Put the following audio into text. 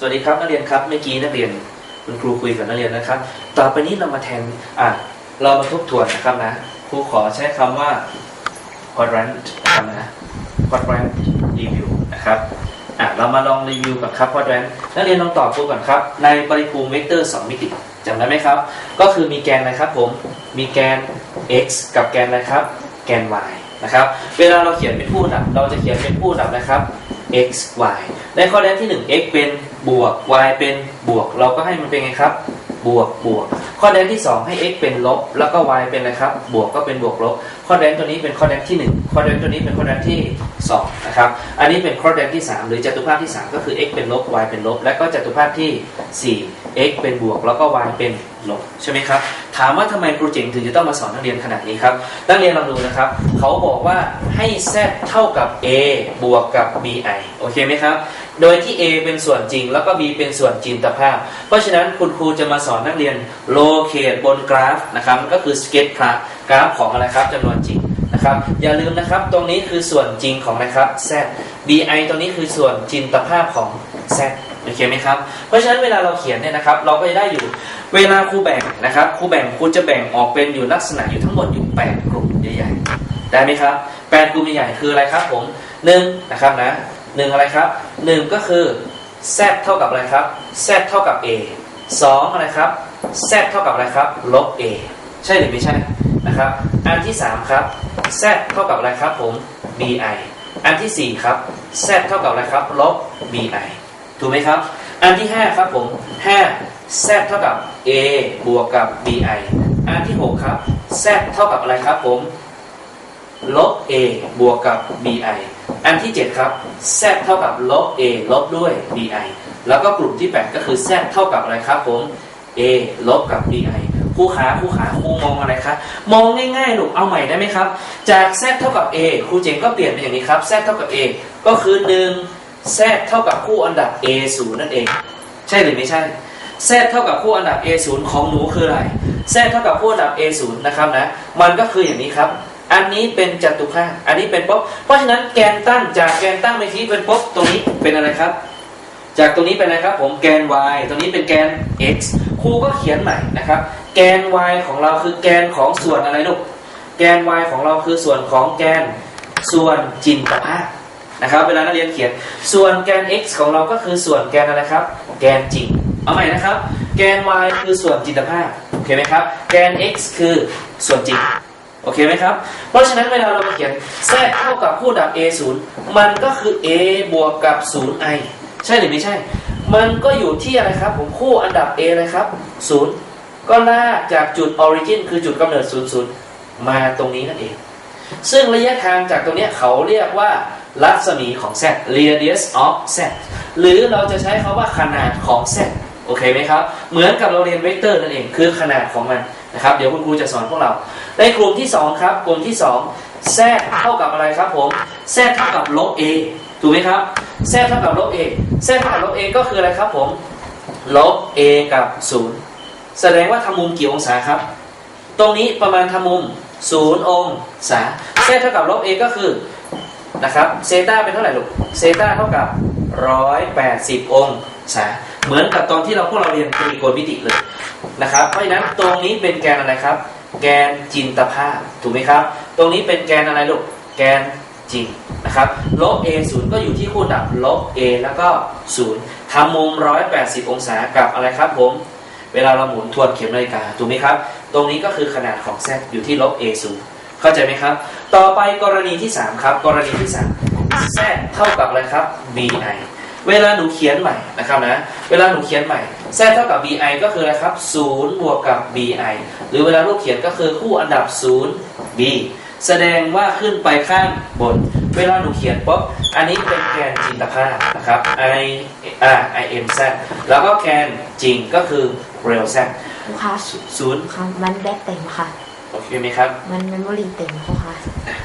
สวัสดีครับนักเรียนครับเมื่อกี้นักเรียนคุณครูคุยกับนักเรียนนะครับ ต่อไปนี้เรามาแทนอะเรามาทบทวนนะครับนะครูขอใช้คำว่า quadrant นะครับนะ quadrant review นะครับอะเรามาลองรีวิวกับครับ quadrant นักเรียนลองตอบครูก่อนครับ ในปริภูมิเวกเตอร์ 2 มิติจำได้ไหมครับ ก็คือมีแกนอะไรครับผมมีแกน x กับแกนอะไรครับ แกน y นะครับ เวลาเราเขียนเป็นผู้ดับเราจะเขียนเป็นผู้ดับนะครับ x y ในข้อแรกที่ 1 x เป็นบวก y เป็นบวก เราก็ให้มันเป็นไงครับ บวกบวกข้อแรกที่ 2 ให้ x เป็นลบ แล้วก็ y เป็นอะไรครับ บวกก็เป็นบวกลบข้อแรกตัวนี้เป็นข้อแรกที่ 1 ข้อแรกตัวนี้เป็นข้อแรกที่2นะครับอันนี้เป็นข้อแรกที่ 3 หรือจตุภาพที่ 3 ก็คือ x เป็นลบ y เป็นลบ และก็จตุภาพที่ 4 x เป็นบวกแล้วก็ y เป็นลบใช่ไหมครับถามว่าทำไมครูเจ๋งถึงจะต้องมาสอนนักเรียนขนาดนี้ครับนักเรียนลองดูนะครับเขาบอกว่าให้ z เท่ากับ a บวกกับ bi โอเคไหมครับ โดยที่ a เป็นส่วนจริง แล้วก็ b เป็นส่วนจินตภาพ เพราะฉะนั้นคุณครูจะมาสอนนักเรียนโลเคตบนกราฟนะครับก็คือสเก็ตกราฟกราฟของอะไรครับจำนวนจริงนะครับอย่าลืมนะครับตรงนี้คือส่วนจริงของนะครับ z bi ตรงนี้คือส่วนจินตภาพของ z โอเคไหมครับ เพราะฉะนั้นเวลาเราเขียนเนี่ยนะครับ เราก็จะได้อยู่เวลาครูแบ่งนะครับครูแบ่งครูจะแบ่งออกเป็นอยู่ลักษณะอยู่ทั้งหมดอยู่ 8 กลุ่มใหญ่ๆได้ไหมครับ 8 กลุ่มใหญ่ๆคืออะไรครับผม1นะครับนะ หนึ่งอะไรครับ1ก็คือ z เท่ากับอะไรครับ z เท่ากับ a 2อะไรครับ z เท่ากับอะไรครับ ลบ a ใช่หรือไม่ใช่นะครับ อันที่3ครับ z เท่ากับอะไรครับผม bi อันทีสี่4ครับ z เท่ากับอะไรครับ ลบ bi ถูกไหมครับ อันที่5ครับผม5 z เท่ากับ a บวกกับ bi อันที่6ครับ z เท่ากับอะไรครับผม ลบ a บวกกับ bi อันที่ 7 ครับ z เท่ากับลบ a ลบด้วย bi แล้วก็กลุ่มที่ 8 ก็คือ z เท่ากับอะไรครับผม a ลบกับ bi ครูขาครูขาครูมองอะไรครับมองง่ายๆลูเอาใหม่ได้ไหมครับ จาก z เท่ากับ a ครูเจ๋งก็เปลี่ยนเป็นอย่างนี้ครับ z เท่ากับ a ก็คือ 1 z เท่ากับคู่อันดับ a 0นั่นเอง ใช่หรือไม่ใช่ z เท่ากับคู่อันดับ a 0ของหนูคืออะไร z เท่ากับคู่อันดับ a 0นะครับนะ มันก็คืออย่างนี้ครับ อันนี้เป็นจตุภาคอันนี้เป็นป๊บเพราะฉะนั้นแกนตั้งจากแกนตั้งเมื่อกี้เป็นป๊บตรงนี้เป็นอะไรครับ จากตรงนี้เป็นอะไรครับ ผมแกน y ตรงนี้เป็นแกน x ครูก็เขียนใหม่นะครับ แกน y ของเราคือแกนของส่วนอะไรลูกแกน y ของเราคือส่วนของแกนส่วนจินตภาคนะครับ เวลานักเรียนเขียน ส่วนแกน x ของเราก็คือส่วนแกนอะไรครับ แกนจริง เอาใหม่นะครับ แกน y คือส่วนจินตภาคโอเคไหมครับ แกน x คือส่วนจริง อเคไหมครับ เพราะฉะนั้นเวลาเรามาเขียน z เท่ากับคู่ดับ a 0มันก็คือ a บวกกับ 0i ใช่หรือไม่ใช่ มันก็อยู่ที่อะไรครับ ผมคู่อันดับ a เลยครับ 0 ก็ลากจากจุด origin คือจุดกำเนิด 00 มาตรงนี้นั่นเอง ซึ่งระยะทางจากตรงนี้เขาเรียกว่ารัศมีของ z radius of z หรือเราจะใช้คาว่าขนาดของ z โอเคไหมครับ เหมือนกับเราเรียนเวกเตอร์นั่นเอง คือขนาดของมัน นะครับ เดี๋ยวคุณครูจะสอนพวกเรา ในกลุ่มที่2ครับกลุ่มที่2 z เท่ากับอะไรครับผม z เท่ากับลบ a ถูกไหมครับ z เท่ากับลบ a z เท่ากับลบ a ก็คืออะไรครับผมลบ a กับ 0 แสดงว่าทำมุมกี่องศาครับ ตรงนี้ประมาณทำมุม 0 องศา z เท่ากับลบ a ก็คือนะครับเซตาเป็นเท่าไหร่ลูกเซตาเท่ากับ 180 องศา เหมือนกับตอนที่เราพวกเราเรียนตรีโกณมิติเลยนะครับ เพราะฉะนั้นตรงนี้เป็นแกนอะไรครับ แกนจินตภาพถูกไหมครับ ตรงนี้เป็นแกนอะไรลูกแกนจริงนะครับลบ a 0ก็อยู่ที่คู่ดับลบ a แล้วก็ 0ทำมุม 180 องศากับอะไรครับผม เวลาเราหมุนทวนเข็มนาฬิกาถูกไหมครับ ตรงนี้ก็คือขนาดของ z อยู่ที่ลบ a 0เข้าใจไหมครับ ต่อไปกรณีที่ 3 ครับ กรณีที่3 z เท่ากับอะไรครับ bi เวลาหนูเขียนใหม่นะครับนะ เวลาหนูเขียนใหม่ z เท่ากับ bi ก็คืออะไรครับ0บวกกับ bi หรือเวลาลูกเขียนก็คือคู่อันดับ 0 b แสดงว่าขึ้นไปข้างบน เวลาหนูเขียนปุ๊บ อันนี้เป็นแกนจินตภาพนะครับ i อ่า i m z แล้วก็แกนจริงก็คือ real z ครูคะศูนย์ค่ะมันแบตเต็มค่ะ โอเคไหมครับ มันเมมโมรีเต็มครูคะอะ